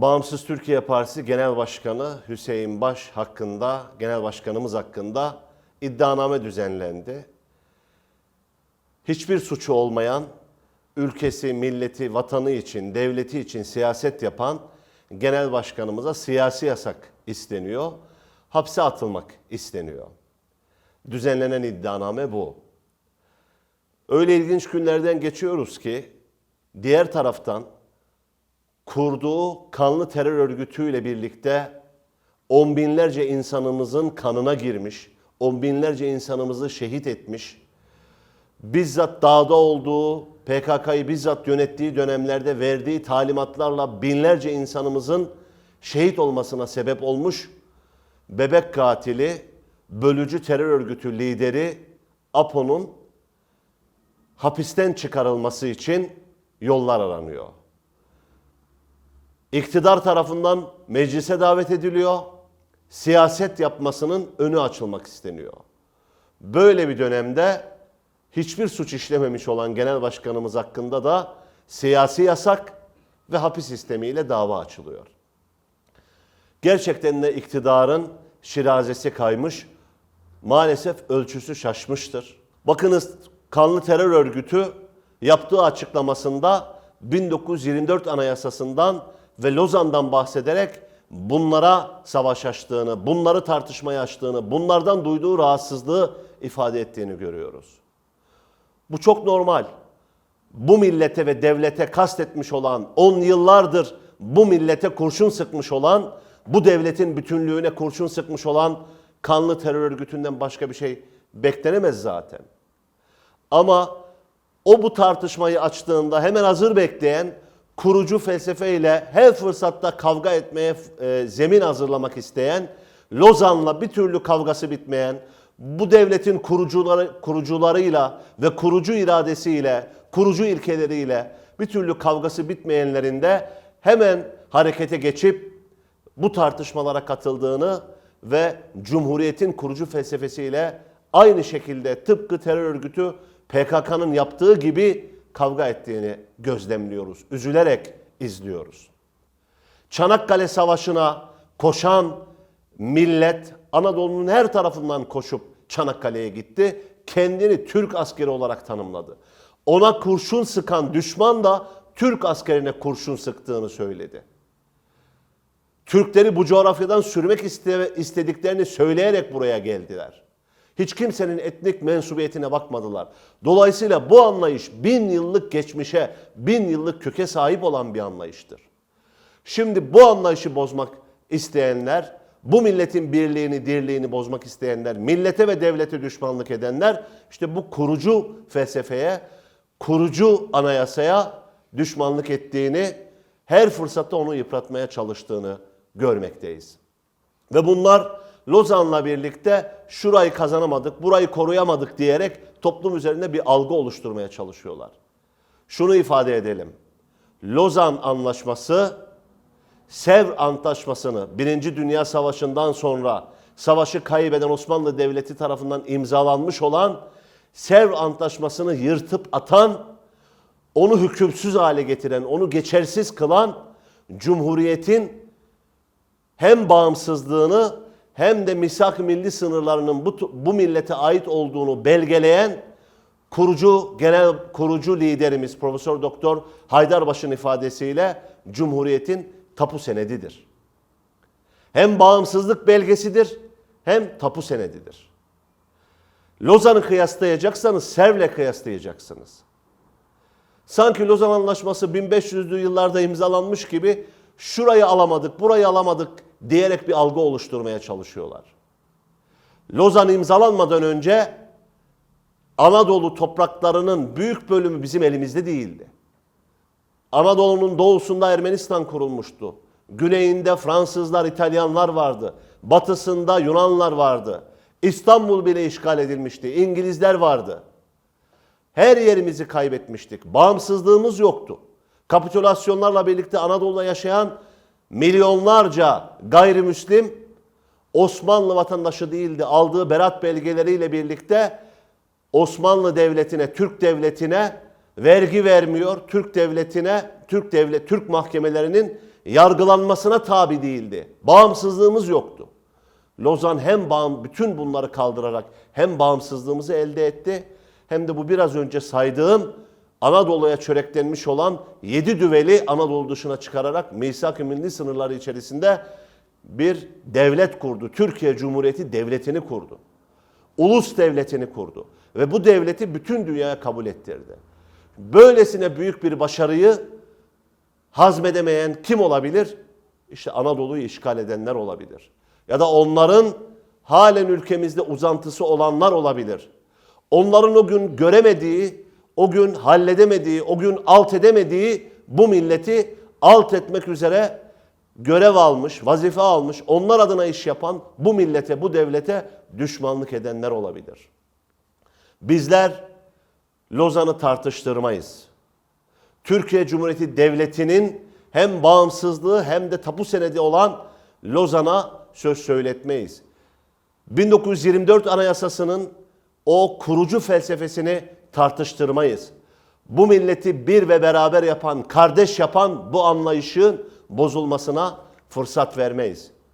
Bağımsız Türkiye Partisi Genel Başkanı Hüseyin Baş hakkında, Genel Başkanımız hakkında iddianame düzenlendi. Hiçbir suçu olmayan, ülkesi, milleti, vatanı için, devleti için siyaset yapan Genel Başkanımıza siyasi yasak isteniyor. Hapse atılmak isteniyor. Düzenlenen iddianame bu. Öyle ilginç günlerden geçiyoruz ki diğer taraftan kurduğu kanlı terör örgütüyle birlikte on binlerce insanımızın kanına girmiş, on binlerce insanımızı şehit etmiş, bizzat dağda olduğu, PKK'yı bizzat yönettiği dönemlerde verdiği talimatlarla binlerce insanımızın şehit olmasına sebep olmuş bebek katili, bölücü terör örgütü lideri APO'nun hapisten çıkarılması için yollar aranıyor. İktidar tarafından meclise davet ediliyor. Siyaset yapmasının önü açılmak isteniyor. Böyle bir dönemde hiçbir suç işlememiş olan genel başkanımız hakkında da siyasi yasak ve hapis sistemiyle dava açılıyor. Gerçekten de iktidarın şirazesi kaymış, maalesef ölçüsü şaşmıştır. Bakınız kanlı terör örgütü yaptığı açıklamasında 1924 Anayasası'ndan ve Lozan'dan bahsederek bunlara savaş açtığını, bunları tartışmaya açtığını, bunlardan duyduğu rahatsızlığı ifade ettiğini görüyoruz. Bu çok normal. Bu millete ve devlete kastetmiş olan, 10 yıllardır bu millete kurşun sıkmış olan, bu devletin bütünlüğüne kurşun sıkmış olan kanlı terör örgütünden başka bir şey beklenemez zaten. Ama o bu tartışmayı açtığında hemen hazır bekleyen kurucu felsefeyle her fırsatta kavga etmeye e, zemin hazırlamak isteyen, Lozan'la bir türlü kavgası bitmeyen, bu devletin kurucuları kurucularıyla ve kurucu iradesiyle, kurucu ilkeleriyle bir türlü kavgası bitmeyenlerin de hemen harekete geçip bu tartışmalara katıldığını ve Cumhuriyet'in kurucu felsefesiyle aynı şekilde tıpkı terör örgütü PKK'nın yaptığı gibi kavga ettiğini gözlemliyoruz. Üzülerek izliyoruz. Çanakkale Savaşı'na koşan millet Anadolu'nun her tarafından koşup Çanakkale'ye gitti. Kendini Türk askeri olarak tanımladı. Ona kurşun sıkan düşman da Türk askerine kurşun sıktığını söyledi. Türkleri bu coğrafyadan sürmek iste- istediklerini söyleyerek buraya geldiler. Hiç kimsenin etnik mensubiyetine bakmadılar. Dolayısıyla bu anlayış bin yıllık geçmişe, bin yıllık köke sahip olan bir anlayıştır. Şimdi bu anlayışı bozmak isteyenler, bu milletin birliğini, dirliğini bozmak isteyenler, millete ve devlete düşmanlık edenler işte bu kurucu felsefeye, kurucu anayasaya düşmanlık ettiğini, her fırsatta onu yıpratmaya çalıştığını görmekteyiz. Ve bunlar Lozan'la birlikte şurayı kazanamadık, burayı koruyamadık diyerek toplum üzerinde bir algı oluşturmaya çalışıyorlar. Şunu ifade edelim. Lozan Anlaşması Sevr Antlaşması'nı Birinci Dünya Savaşı'ndan sonra savaşı kaybeden Osmanlı Devleti tarafından imzalanmış olan Sevr Antlaşması'nı yırtıp atan, onu hükümsüz hale getiren, onu geçersiz kılan Cumhuriyet'in hem bağımsızlığını hem de misak milli sınırlarının bu, bu millete ait olduğunu belgeleyen kurucu genel kurucu liderimiz Profesör Doktor Haydarbaş'ın ifadesiyle Cumhuriyet'in tapu senedidir. Hem bağımsızlık belgesidir hem tapu senedidir. Lozan'ı kıyaslayacaksanız Sev'le kıyaslayacaksınız. Sanki Lozan Anlaşması 1500'lü yıllarda imzalanmış gibi şurayı alamadık, burayı alamadık diyerek bir algı oluşturmaya çalışıyorlar. Lozan imzalanmadan önce Anadolu topraklarının büyük bölümü bizim elimizde değildi. Anadolu'nun doğusunda Ermenistan kurulmuştu. Güneyinde Fransızlar, İtalyanlar vardı. Batısında Yunanlar vardı. İstanbul bile işgal edilmişti. İngilizler vardı. Her yerimizi kaybetmiştik. Bağımsızlığımız yoktu. Kapitülasyonlarla birlikte Anadolu'da yaşayan milyonlarca gayrimüslim Osmanlı vatandaşı değildi. Aldığı berat belgeleriyle birlikte Osmanlı Devleti'ne, Türk Devleti'ne vergi vermiyor. Türk devletine, Türk devlet, Türk mahkemelerinin yargılanmasına tabi değildi. Bağımsızlığımız yoktu. Lozan hem bağım, bütün bunları kaldırarak hem bağımsızlığımızı elde etti hem de bu biraz önce saydığım Anadolu'ya çöreklenmiş olan yedi düveli Anadolu dışına çıkararak Misak-ı Milli sınırları içerisinde bir devlet kurdu. Türkiye Cumhuriyeti devletini kurdu. Ulus devletini kurdu. Ve bu devleti bütün dünyaya kabul ettirdi. Böylesine büyük bir başarıyı hazmedemeyen kim olabilir? İşte Anadolu'yu işgal edenler olabilir. Ya da onların halen ülkemizde uzantısı olanlar olabilir. Onların o gün göremediği, o gün halledemediği, o gün alt edemediği bu milleti alt etmek üzere görev almış, vazife almış, onlar adına iş yapan bu millete, bu devlete düşmanlık edenler olabilir. Bizler Lozan'ı tartıştırmayız. Türkiye Cumhuriyeti Devleti'nin hem bağımsızlığı hem de tapu senedi olan Lozan'a söz söyletmeyiz. 1924 Anayasası'nın o kurucu felsefesini tartıştırmayız. Bu milleti bir ve beraber yapan, kardeş yapan bu anlayışın bozulmasına fırsat vermeyiz.